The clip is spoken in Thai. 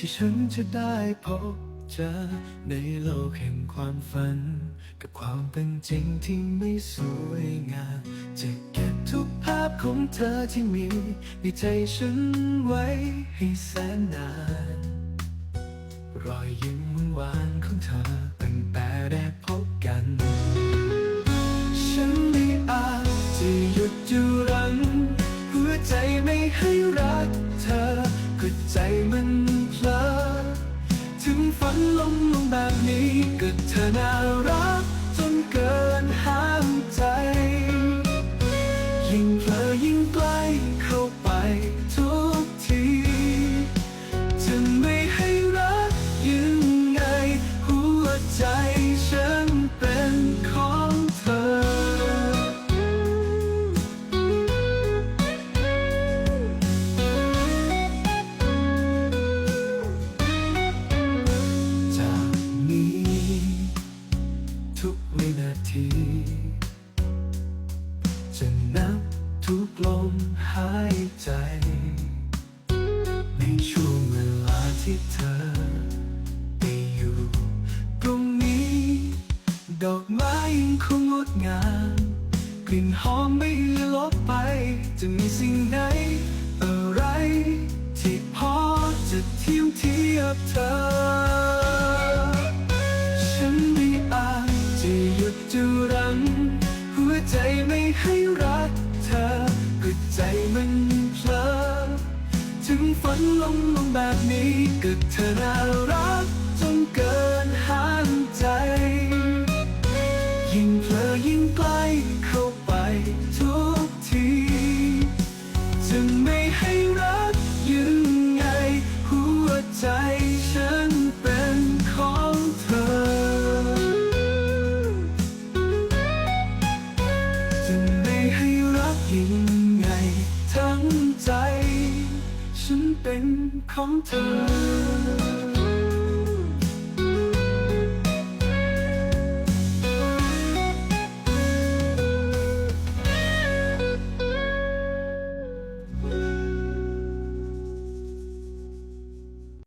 ที่ฉันจะได้พบเจอในโลกแห่งความฝัน กับความเป็นจริงที่ไม่สวยงามจะเก็บทุกภาพของเธอที่มีในใจฉันไว้ให้แสนนาน รอยยิ้มหวานของเธอ ยิ่งเพลอยิ่งใกล้เข้าไปทุกทีจะไม่ให้รักยังไง หัวใจฉันเป็นของเธอ จากนี้ ทุกวินาที ลมหายใจ ในช่วงเวลาที่เธอได้อยู่ตรงนี้ ดอกไม้ยังคงงดงาม กลิ่นหอมไม่ลบไป จะมีสิ่งไหน อะไร ที่พอจะเทียมเทียบเธอ ฉันไม่อาจจะหยุดจะรัง หัวใจไม่ให้รัก ฝันลงลงแบบนี้ก็เธอน่ารักจนเกินห้ามใจ ยิ่งเพลอยิ่งใกล้ งใจฉันเป็นของเธอ